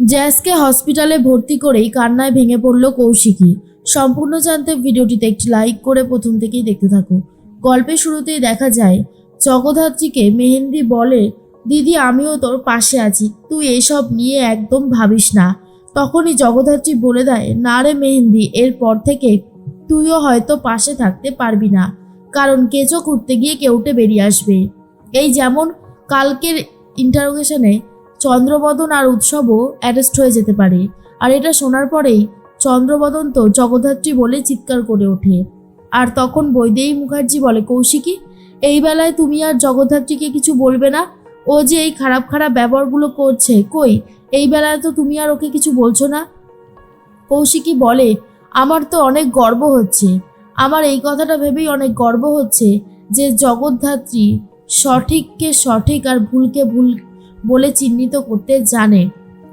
জ্যাসকে হসপিটালে ভর্তি করেই কান্নায় ভেঙে পড়ল কৌশিকী। সম্পূর্ণ জানতে ভিডিওটিতে একটি লাইক করে প্রথম থেকেই দেখতে থাকো। গল্পের শুরুতেই দেখা যায়, জগদ্ধাত্রীকে মেহেন্দি বলে, দিদি, আমিও তোর পাশে আছি, তুই এসব নিয়ে একদম ভাবিস না। তখনই জগদ্ধাত্রী বলে দেয়, না রে মেহেন্দি, এরপর থেকে তুইও হয়তো পাশে থাকতে পারবি না, কারণ কেঁচো খুঁড়তে গিয়ে কেউটে বেরিয়ে আসবে। এই যেমন কালকের ইন্টারোগেশনে চন্দ্রবদন আর উৎসবও অ্যারেস্ট হয়ে যেতে পারে। আর এটা শোনার পরেই চন্দ্রবদন তো জগদ্ধাত্রী বলে চিৎকার করে ওঠে। আর তখন বৈদেহী মুখার্জি বলে, কৌশিকী, এই বেলায় তুমি আর জগদ্ধাত্রীকে কিছু বলবে না? ও যে এই খারাপ খারাপ ব্যবহারগুলো করছে, কই? এই বেলায় তো তুমি আর ওকে কিছু বলছো না? কৌশিকী বলে, আমার তো অনেক গর্ব হচ্ছে। আমার এই কথাটা ভেবেই অনেক গর্ব হচ্ছে যে জগদ্ধাত্রী সঠিককে সঠিক আর ভুলকে ভুল বলে চিহ্নিত করতে জানে।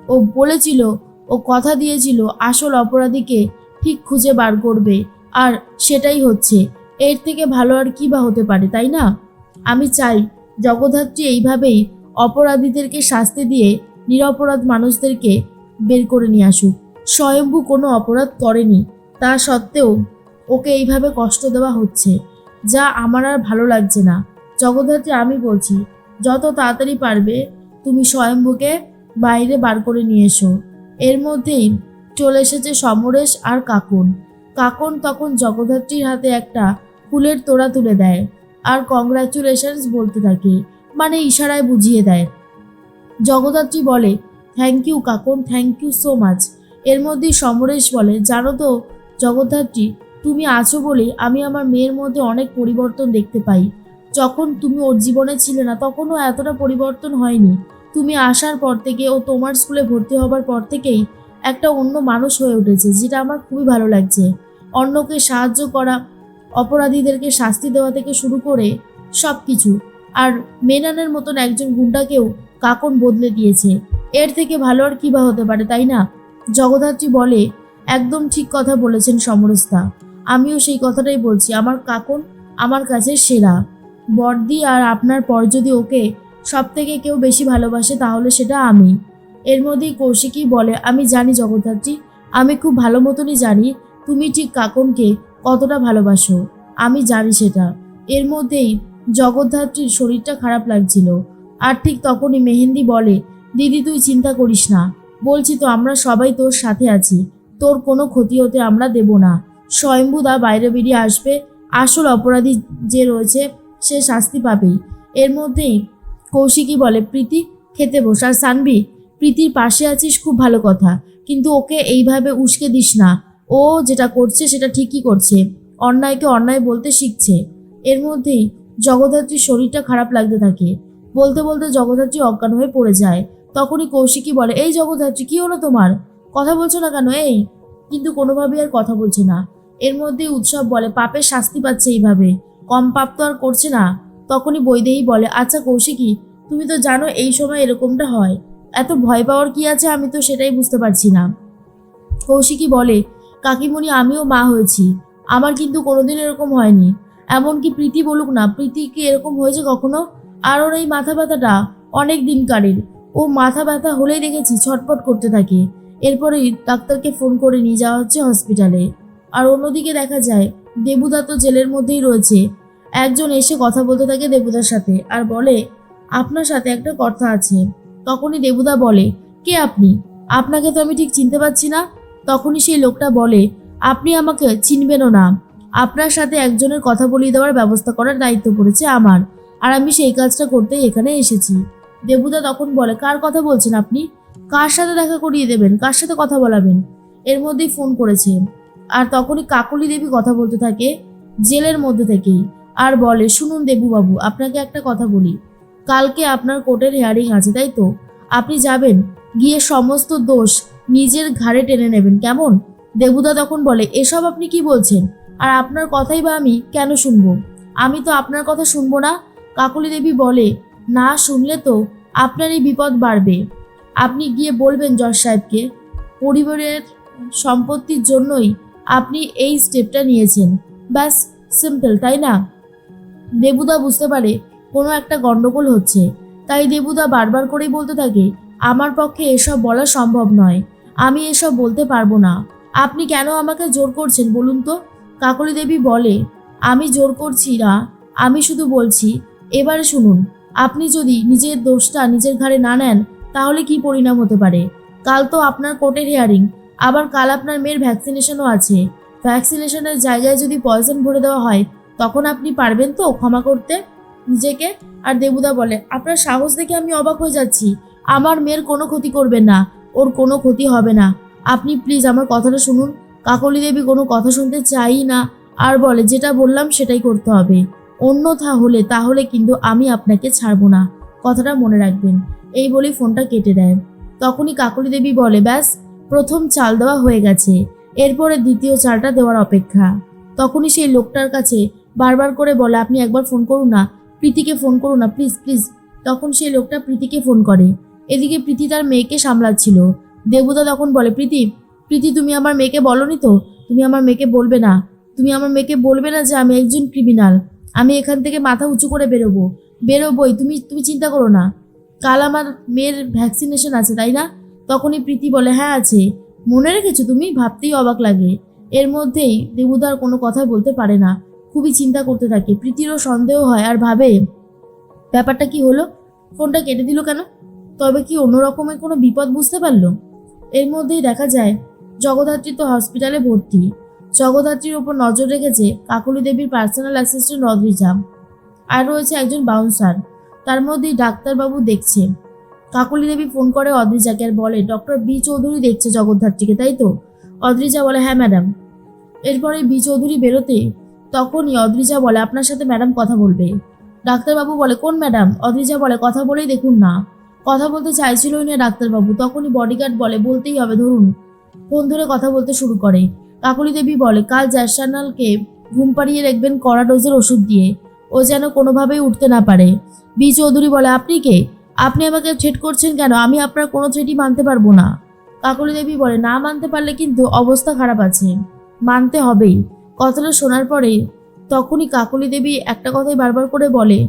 ও বলেছিল, ও কথা দিয়েছিল, আসল অপরাধীকে ঠিক খুঁজে বার করবে। আর সেটাই হচ্ছে, এর থেকে ভালো আর কি বা হতে পারে, তাই না? আমি চাই, জগদ্ধাত্রী এইভাবেই অপরাধীদেরকে শাস্তি দিয়ে নিরপরাধ মানুষদেরকে বের করে নিয়ে আসুক। স্বয়ম্ভু কোনো অপরাধ করেনি। তা সত্ত্বেও ওকে এইভাবে কষ্ট দেওয়া হচ্ছে, যা আমার আর ভালো লাগছে না। জগদ্ধাত্রী, আমি বলছি, যত তাড়াতাড়ি পারবে তুমি স্বয়ম্ভুকে বাইরে বার করে নিয়ে এসো। এর মধ্যেই চলে এসেছে সমরেশ আর কাকুন। কাকুন তখন জগদ্ধাত্রীর হাতে একটা ফুলের তোড়া তুলে দেয় আর কংগ্রাচুলেশনস বলতে থাকে মানে ইশারায় বুঝিয়ে দেয়। জগদ্ধাত্রী বলে থ্যাংক ইউ কাকুন থ্যাংক ইউ সো মাচ এর মধ্যেই সমরেশ বলে, জানো তো জগদ্ধাত্রী, তুমি আছো বলে আমি আমার মেয়ের মধ্যে অনেক পরিবর্তন দেখতে পাই। যখন তুমি ওর জীবনে ছিলে না, তখনও এতটা পরিবর্তন হয়নি। তুমি আসার পর থেকে ও তোমার স্কুলে ভর্তি হবার পর থেকেই একটা অন্য মানুষ হয়ে উঠেছে, যেটা আমার খুবই ভালো লাগছে। অন্যকে সাহায্য করা, অপরাধীদেরকে শাস্তি দেওয়া থেকে শুরু করে সব কিছু আর মেনানের মতন একজন গুন্ডাকেও কাকন বদলে দিয়েছে। এর থেকে ভালো আর কী বা হতে পারে, তাই না? জগদ্ধাত্রী বলে, একদম ঠিক কথা বলেছেন সমরস্তা আমিও সেই কথাটাই বলছি, আমার কাকন আমার কাছে সেরা। বর্দি আর আপনার পর যদি ওকে সব থেকে কেউ বেশি ভালোবাসে তাহলে সেটা আমি। এর মধ্যেই কৌশিকই বলে, আমি জানি জগদ্ধাত্রী, আমি খুব ভালো মতনই জানি তুমি ঠিক কাকনকে কতটা ভালোবাসো, আমি জানি সেটা। এর মধ্যেই জগদ্ধাত্রীর শরীরটা খারাপ লাগছিল। আর ঠিক তখনই মেহেন্দি বলে, দিদি, তুই চিন্তা করিস না। বলছি তো আমরা সবাই তোর সাথে আছি। তোর কোনো ক্ষতি হতে আমরা দেব না। স্বয়ম্ভুদা বাইরে বেরিয়ে আসবে। আসল অপরাধী যে রয়েছে, সে শাস্তি পাবেই। এর মধ্যেই কৌশিকী বলে, প্রীতি, খেতে বস। আর সানবি প্রীতির পাশে আছিস, খুব ভালো কথা। কিন্তু ওকে এইভাবে উস্কে দিস না। ও যেটা করছে, সেটা ঠিকই করছে। অন্যায়কে অন্যায় বলতে শিখছে। এর মধ্যেই জগদ্ধাত্রীর শরীরটা খারাপ লাগতে থাকে। বলতে বলতে জগদ্ধাত্রী অজ্ঞান হয়ে পড়ে যায়। তখনই কৌশিকী বলে, এই জগদ্ধাত্রী, কী হলো তোমার? কথা বলছো না কেন? এই? কিন্তু কোনোভাবেই আর কথা বলছে না। এর মধ্যেই উৎসব বলে, পাপের শাস্তি পাচ্ছে এইভাবে। কম পাপ তো আর করছে না। তখনই বৈদেহী বলে আচ্ছা কৌশিকী, তুমি তো জানো এই সময় এরকমটা হয়। এত ভয় পাওয়ার কি আছে আমি তো সেটাই বুঝতে পারছি না। কৌশিকী বলে, কাকিমণি, আমিও মা হয়েছি। আমার কিন্তু কোনোদিন এরকম হয়নি। এমনকি প্রীতি বলুক না, প্রীতি কি এরকম হয়েছে কখনো? আর ওর এই মাথা ব্যথাটা অনেক দিনকারের ও মাথা ব্যথা হলেই দেখেছি ছটপট করতে থাকে। এরপরেই ডাক্তারকে ফোন করে নিয়ে যাওয়া হচ্ছে হসপিটালে। আর অন্যদিকে দেখা যায়, দেবুদা তো জেলের মধ্যেই রয়েছে। একজন এসে কথা বলতে থাকে দেবুদার সাথে আর বলে, আপনার সাথে একটা কথা আছে। তখনই দেবুদা বলে, কে আপনি? আপনাকে তো আমি ঠিক চিনতে পারছি না। তখনই সেই লোকটা বলে, আপনি আমাকে চিনবেনও না। আপনার সাথে একজনের কথা বলিয়ে দেওয়ার ব্যবস্থা করার দায়িত্ব পড়েছে আমার আর আমি সেই কাজটা করতেই এখানে এসেছি। দেবুদা তখন বলে, কার কথা বলছেন আপনি? কার সাথে দেখা করিয়ে দেবেন? কার সাথে কথা বলাবেন? এর মধ্যেই ফোন করেছে। আর তখনই কাকলি দেবী কথা বলতে থাকে জেলের মধ্যে থেকেই। আর বলে, শুনুন দেবুবাবু, আপনাকে একটা কথা বলি। কালকে আপনার কোর্টের হেয়ারিং আছে, তাই তো? আপনি যাবেন, গিয়ে সমস্ত দোষ নিজের ঘাড়ে টেনে নেবেন, কেমন? দেবুদা তখন বলে, এসব আপনি কি বলছেন? আর আপনার কথাই বা আমি কেন শুনব? আমি তো আপনার কথা শুনব না। কাকলি দেবী বলে, না শুনলে তো আপনারই বিপদ বাড়বে। আপনি গিয়ে বলবেন জজ সাহেবকে, পরিবারের সম্পত্তির জন্যই আপনি এই স্টেপটা নিয়েছেন। ব্যাস সিম্পল তাই না? দেবুদা বুঝতে পারে কোনো একটা গন্ডগোল হচ্ছে। তাই দেবুদা বারবার করেই বলতে থাকে, আমার পক্ষে এসব বলা সম্ভব নয়। আমি এসব বলতে পারব না। আপনি কেন আমাকে জোর করছেন বলুন তো? কাকলি দেবী বলে, আমি জোর করছি না। আমি শুধু বলছি, এবারে শুনুন, আপনি যদি নিজের দোষটা নিজের ঘাড়ে না নেন, তাহলে কি পরিণাম হতে পারে? কাল তো আপনার কোর্টের হিয়ারিং আবার কাল আপনার মেয়ের ভ্যাকসিনেশনও আছে। ভ্যাকসিনেশনের জায়গায় যদি পয়জন ভরে দেওয়া হয় তখন আপনি পারবেন তো ক্ষমা করতে? নিজেকে? আর দেবুদা বলে, আপনার সাহস দেখে আমি অবাক হয়ে যাচ্ছি। আমার মেয়ের কোনো ক্ষতি করবেন না, ওর কোনো ক্ষতি হবে না। আপনি প্লিজ আমার কথাটা শুনুন। কাকলি দেবী কোনো কথা শুনতে চাই না, আর বলে, যেটা বললাম সেটাই করতে হবে। অন্যথা হলে, তাহলে কিন্তু আমি আপনাকে ছাড়বো না। কথাটা মনে রাখবেন। এই বলেই ফোনটা কেটে দেয়। তখনই কাকলি দেবী বলে, ব্যাস, প্রথম চাল দেওয়া হয়ে গেছে। এরপরে দ্বিতীয় চালটা দেওয়ার অপেক্ষা। তখনই সেই লোকটার কাছে বারবার করে বলে, আপনি একবার ফোন করুন না, প্রীতিকে ফোন করুন না, প্লিজ প্লিজ। তখন সেই লোকটা প্রীতিকে ফোন করে। এদিকে প্রীতি তার মেয়েকে সামলাচ্ছিল। দেবুদা তখন বলে, প্রীতি প্রীতি, তুমি আমার মেয়েকে বলনি তো? তুমি আমার মেয়েকে বলবে না। তুমি আমার মেয়েকে বলবে না যে আমি একজন ক্রিমিনাল আমি এখান থেকে মাথা উঁচু করে বেরোবো। বেরোবই, তুমি তুমি চিন্তা করো না। কাল আমার মেয়ের ভ্যাকসিনেশন আছে, তাই না? তখনই প্রীতি বলে হ্যাঁ আছে। মনে রেখেছো তুমি? ভাবতেই অবাক লাগে। এর মধ্যেই দেবুদার কোনো কথা বলতে পারে না। খুবই চিন্তা করতে থাকে। প্রীতিরও সন্দেহ হয় আর ভাবে, ব্যাপারটা কি হলো? ফোনটা কেটে দিল কেন? তবে কি অন্য রকমের কোনো বিপদ বুঝতে পারল? এর মধ্যেই দেখা যায়, জগদ্ধাত্রী তো হসপিটালে ভর্তি। জগদ্ধাত্রীর ওপর নজর রেখেছে কাকলি দেবীর পার্সোনাল অ্যাসিস্ট্যান্ট রদ্রিজা। আর রয়েছে একজন বাউন্সার। তার মধ্যেই ডাক্তারবাবু দেখছে। কাকলি দেবী ফোন করে অদ্রিজাকে আর বলে, ডক্টর বি চৌধুরী দেখছে জগদ্ধাত্রীকে, তাই তো? অদ্রিজা বলে হ্যাঁ ম্যাডাম। এরপরে বি চৌধুরী বেরোতে তখনই অদ্রিজা বলে, আপনার সাথে ম্যাডাম কথা বলবে। ডাক্তারবাবু বলে, কোন ম্যাডাম অদ্রিজা বলে, কথা বলেই দেখুন না। কথা বলতে চাইছিলই না ডাক্তারবাবু। তখনই বডিগার্ড বলে, বলতেই হবে, ধরুন। ফোন ধরে কথা বলতে শুরু করে। কাকলি দেবী বলে, কাল জ্যাসানালকে ঘুম পাড়িয়ে রাখবেন কড়া ডোজের ওষুধ দিয়ে। ও যেন কোনোভাবেই উঠতে না পারে। বি চৌধুরী বলে, আপনি কে? আপনি আমাকে থ্রেট করছেন কেন? আমি আপনার কোনো থ্রেটই মানতে পারব না। কাকলি দেবী বলে, না মানতে পারলে কিন্তু অবস্থা খারাপ আছে। মানতে হবেই। কথাটা শোনার পরে তখনই কাকলি দেবী একটা কথাই বারবার করে বলে,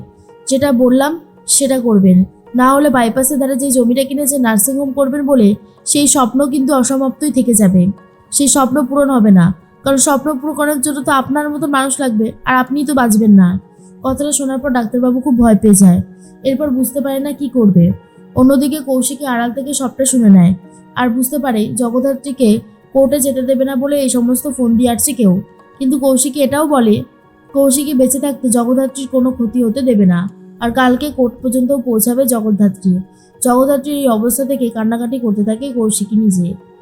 যেটা বললাম, সেটা করবেন। না হলে বাইপাসের ধারে যে জমিটা কিনেছে নার্সিংহোম করবেন বলে, সেই স্বপ্ন কিন্তু অসমাপ্তই থেকে যাবে। সেই স্বপ্ন পূরণ হবে না। কারণ স্বপ্ন পূরণ করার জন্য তো আপনার মতো মানুষ লাগবে, আর আপনিই তো বাঁচবেন না। কথাটা শোনার পর ডাক্তারবাবু খুব ভয় পেয়ে যায়। এরপর বুঝতে পারে না কি করবে। অন্যদিকে কৌশিকী আড়াল থেকে সবটা শুনে নেয়। আর বুঝতে পারে জগদ্ধাত্রীকে কোর্টে যেতে দেবে না বলে এই সমস্ত ফোন দিয়ে আসছে কেউ। কিন্তু কৌশিকী এটাও বলে, কৌশিকী বেঁচে থাকতে জগদ্ধাত্রীর কোনো ক্ষতি হতে দেবে না, আর কালকে কোর্ট পর্যন্ত পৌঁছাবে জগদ্ধাত্রী। জগদ্ধাত্রীর এই অবস্থা থেকে কান্নাকাটি করতে থাকে কৌশিকী নিজে।